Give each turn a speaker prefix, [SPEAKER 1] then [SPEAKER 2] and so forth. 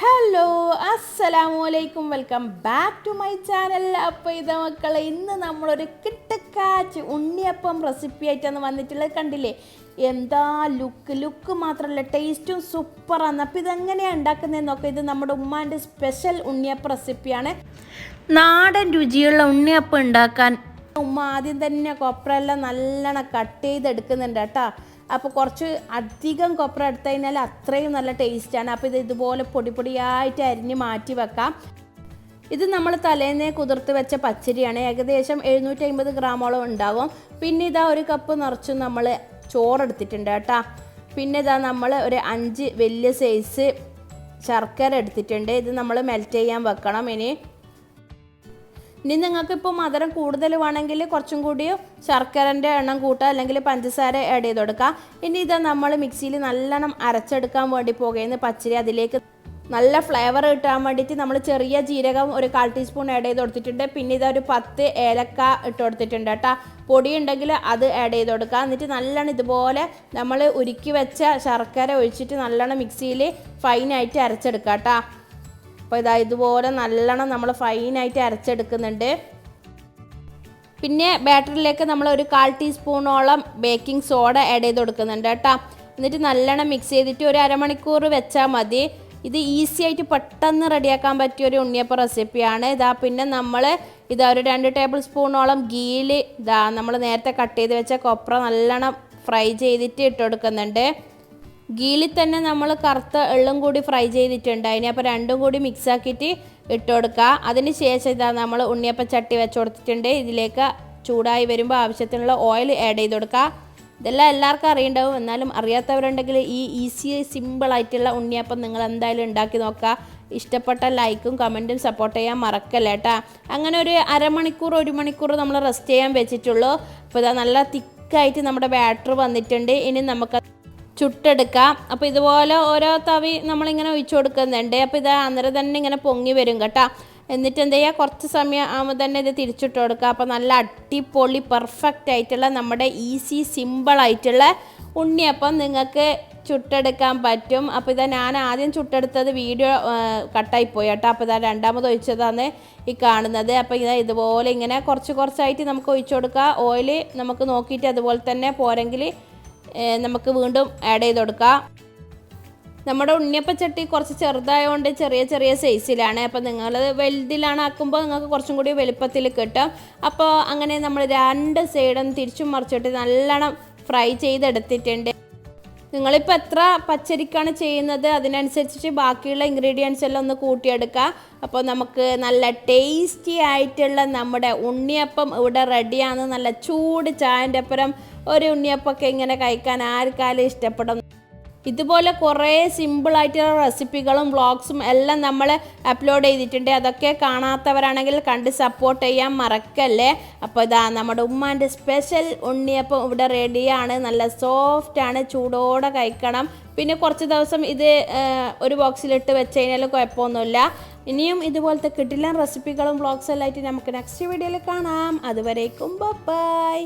[SPEAKER 1] Hello അസ്സലാമു അലൈക്കും welcome back to my channel അപ്പോൾ ഇത് മക്കളെ ഇന്ന് നമ്മളൊരു കിട്ടക്കാച്ച് ഉണ്ണിയപ്പം റെസിപ്പി ആയിട്ടാണ് വന്നിട്ടുള്ളത് കണ്ടില്ലേ? എന്താ ലുക്ക് ലുക്ക് മാത്രമല്ല ടേസ്റ്റും സൂപ്പറാണ് അപ്പോൾ ഇതെങ്ങനെയാണ് ഉണ്ടാക്കുന്നതെന്നൊക്കെ നോക്കാം. ഇത് നമ്മുടെ ഉമ്മാന്റെ സ്പെഷ്യൽ ഉണ്ണിയപ്പം റെസിപ്പിയാണ് നാടൻ രുചിയുള്ള ഉണ്ണിയപ്പം ഉണ്ടാക്കാൻ ഉമ്മ ആദ്യം തന്നെ കൊപ്രയെല്ലാം നല്ലോണം കട്ട് ചെയ്തെടുക്കുന്നുണ്ട് കേട്ടോ. അപ്പോൾ കുറച്ച് അധികം കൊപ്ര എടുത്തു കഴിഞ്ഞാൽ അത്രയും നല്ല ടേസ്റ്റാണ് അപ്പോൾ ഇത് ഇതുപോലെ പൊടി പൊടിയായിട്ട് അരിഞ്ഞ് മാറ്റി വെക്കാം. ഇത് നമ്മൾ തലേന്നേ കുതിർത്ത് വെച്ച പച്ചരിയാണ്. ഏകദേശം എഴുന്നൂറ്റി അമ്പത് ഗ്രാമോളം ഉണ്ടാവും. പിന്നെ ഇതാ ഒരു കപ്പ് നിറച്ച് നമ്മൾ ചോറെടുത്തിട്ടുണ്ട് കേട്ടോ. പിന്നെ ഇതാ നമ്മൾ ഒരു അഞ്ച് വലിയ സൈസ് ശർക്കര എടുത്തിട്ടുണ്ട്. ഇത് നമ്മൾ മെൽറ്റ് ചെയ്യാൻ വെക്കണം ഇനി. ഇനി നിങ്ങൾക്ക് ഇപ്പോൾ മധുരം കൂടുതൽ വേണമെങ്കിൽ കുറച്ചും കൂടി ശർക്കരന്റെ എണ്ണം കൂട്ടുക അല്ലെങ്കിൽ പഞ്ചസാര ആഡ് ചെയ്ത് കൊടുക്കുക. ഇനി ഇത് നമ്മൾ മിക്സിയിൽ നല്ലോണം അരച്ചെടുക്കാൻ വേണ്ടി പോകുന്ന പച്ചരി അതിലേക്ക് നല്ല ഫ്ലേവർ കിട്ടാൻ വേണ്ടിയിട്ട് നമ്മൾ ചെറിയ ജീരകം ഒരു കാൽ ടീസ്പൂൺ ആഡ് ചെയ്ത് കൊടുത്തിട്ടുണ്ട്. പിന്നെ ഇതൊരു പത്ത് ഏലക്ക ഇട്ട് കൊടുത്തിട്ടുണ്ട് കേട്ടോ. പൊടി ഉണ്ടെങ്കിൽ അത് ആഡ് ചെയ്ത് കൊടുക്കുക. എന്നിട്ട് നല്ലോണം ഇതുപോലെ നമ്മൾ ഉരുക്കി വെച്ച ശർക്കര ഒഴിച്ചിട്ട് നല്ലോണം മിക്സിയിൽ ഫൈനായിട്ട് അരച്ചെടുക്കാം കേട്ടോ. അപ്പോൾ ഇതാ ഇതുപോലെ നല്ലോണം നമ്മൾ ഫൈനായിട്ട് അരച്ചെടുക്കുന്നുണ്ട്. പിന്നെ ബാറ്ററിലേക്ക് നമ്മൾ ഒരു കാൽ ടീസ്പൂണോളം ബേക്കിംഗ് സോഡ ആഡ് ചെയ്ത് കൊടുക്കുന്നുണ്ട് കേട്ടോ. എന്നിട്ട് നല്ലോണം മിക്സ് ചെയ്തിട്ട് ഒരു അരമണിക്കൂർ വെച്ചാൽ മതി. ഇത് ഈസി ആയിട്ട് പെട്ടെന്ന് റെഡിയാക്കാൻ പറ്റിയ ഒരു ഉണ്ണിയപ്പം റെസിപ്പിയാണ് ഇതാ പിന്നെ നമ്മൾ ഇതാ ഒരു രണ്ട് ടേബിൾ സ്പൂണോളം ഗീൽ ഇതാ നമ്മൾ നേരത്തെ കട്ട് ചെയ്ത് വെച്ച കൊപ്ര നല്ലോണം ഫ്രൈ ചെയ്തിട്ട് ഇട്ട് കൊടുക്കുന്നുണ്ട്. ഗീലിൽ തന്നെ നമ്മൾ കറുത്ത എള്ളും കൂടി ഫ്രൈ ചെയ്തിട്ടുണ്ട്. അതിനെ അപ്പോൾ രണ്ടും കൂടി മിക്സ് ആക്കിയിട്ട് ഇട്ട് കൊടുക്കുക അതിന് ശേഷം ഇതാ നമ്മൾ ഉണ്ണിയപ്പം ചട്ടി വെച്ച് കൊടുത്തിട്ടുണ്ട്. ഇതിലേക്ക് ചൂടായി വരുമ്പോൾ ആവശ്യത്തിനുള്ള ഓയിൽ ആഡ് ചെയ്ത് കൊടുക്കുക ഇതെല്ലാം എല്ലാവർക്കും അറിയണ്ടാവും. എന്നാലും അറിയാത്തവരുണ്ടെങ്കിൽ ഈ ഈസി സിമ്പിളായിട്ടുള്ള ഉണ്ണിയപ്പം നിങ്ങൾ എന്തായാലും ഉണ്ടാക്കി നോക്കുക ഇഷ്ടപ്പെട്ട ലൈക്കും കമന്റും സപ്പോർട്ട് ചെയ്യാൻ മറക്കല്ല കേട്ടോ അങ്ങനെ ഒരു അരമണിക്കൂർ ഒരു മണിക്കൂർ നമ്മൾ റെസ്റ്റ് ചെയ്യാൻ വെച്ചിട്ടുള്ളൂ. അപ്പോൾ ഇതാ നല്ല തിക്കായിട്ട് നമ്മുടെ ബാറ്റർ വന്നിട്ടുണ്ട്. ഇനി നമുക്ക് ചുട്ടെടുക്കാം. അപ്പോൾ ഇതുപോലെ ഓരോ തവി നമ്മളിങ്ങനെ ഒഴിച്ചു കൊടുക്കുന്നുണ്ട്. അപ്പോൾ ഇത് അന്നേരം തന്നെ ഇങ്ങനെ പൊങ്ങി വരും കേട്ടോ. എന്നിട്ട് എന്ത് ചെയ്യുക കുറച്ച് സമയം ആകുമ്പോൾ തന്നെ ഇത് തിരിച്ചിട്ട് കൊടുക്കുക അപ്പോൾ നല്ല അടിപൊളി പെർഫെക്റ്റ് ആയിട്ടുള്ള നമ്മുടെ ഈസി സിമ്പിൾ ആയിട്ടുള്ള ഉണ്ണിയപ്പം നിങ്ങൾക്ക് ചുട്ടെടുക്കാൻ പറ്റും. അപ്പോൾ ഇതാ ഞാൻ ആദ്യം ചുട്ടെടുത്തത് വീഡിയോ കട്ടായിപ്പോയി കേട്ടോ. അപ്പോൾ ഇതാ രണ്ടാമത് ഒഴിച്ചതാണ് ഈ കാണുന്നത്. അപ്പോൾ ഇതാ ഇതുപോലെ ഇങ്ങനെ കുറച്ച് കുറച്ചായിട്ട് നമുക്ക് ഒഴിച്ചു കൊടുക്കുക ഓയിൽ നമുക്ക് നോക്കിയിട്ട് അതുപോലെ തന്നെ പോരെങ്കിൽ നമുക്ക് വീണ്ടും ആഡ് ചെയ്ത് കൊടുക്കാം. നമ്മുടെ ഉണ്ണിയപ്പച്ചട്ടി കുറച്ച് ചെറുതായതുകൊണ്ട് ചെറിയ ചെറിയ സൈസിലാണ് അപ്പോൾ നിങ്ങൾ വലുതിലാണ് ആക്കുമ്പോൾ നിങ്ങൾക്ക് കുറച്ചും കൂടി വലുപ്പത്തിൽ കിട്ടും. അപ്പോൾ അങ്ങനെ നമ്മൾ രണ്ട് സൈഡും തിരിച്ചും മറിച്ചിട്ട് നല്ലോണം ഫ്രൈ ചെയ്തെടുത്തിട്ടുണ്ട്. നിങ്ങളിപ്പോൾ എത്ര പച്ചരിക്കാണ് ചെയ്യുന്നത്? അതിനനുസരിച്ചിട്ട് ബാക്കിയുള്ള ഇൻഗ്രീഡിയൻസ് എല്ലാം ഒന്ന് കൂട്ടിയെടുക്കുക അപ്പോൾ നമുക്ക് നല്ല ടേസ്റ്റി ആയിട്ടുള്ള നമ്മുടെ ഉണ്ണിയപ്പം ഇവിടെ റെഡിയാണ് നല്ല ചൂട് ചായന്റെ അപ്പുറം ഒരു ഉണ്ണിയപ്പമൊക്കെ ഇങ്ങനെ കഴിക്കാൻ ആർക്കാലും ഇഷ്ടപ്പെടും ഇതുപോലെ കുറേ സിമ്പിളായിട്ടുള്ള റെസിപ്പികളും വ്ളോഗ്സും എല്ലാം നമ്മൾ അപ്ലോഡ് ചെയ്തിട്ടുണ്ട്. അതൊക്കെ കാണാത്തവരാണെങ്കിൽ കണ്ട് സപ്പോർട്ട് ചെയ്യാൻ മറക്കല്ലേ? അപ്പോൾ ഇതാ നമ്മുടെ ഉമ്മാന്റെ സ്പെഷ്യൽ ഉണ്ണിയപ്പം ഇവിടെ റെഡിയാണ് നല്ല സോഫ്റ്റാണ് ചൂടോടെ കഴിക്കണം. പിന്നെ കുറച്ച് ദിവസം ഇത് ഒരു ബോക്സിലിട്ട് വെച്ച് കഴിഞ്ഞാൽ കുഴപ്പമൊന്നുമില്ല. ഇനിയും ഇതുപോലത്തെ കിട്ടില്ല റെസിപ്പികളും വ്ളോഗ്സും എല്ലാം ആയിട്ട് നമുക്ക് നെക്സ്റ്റ് വീഡിയോയിൽ കാണാം. അതുവരേക്കും ബൈ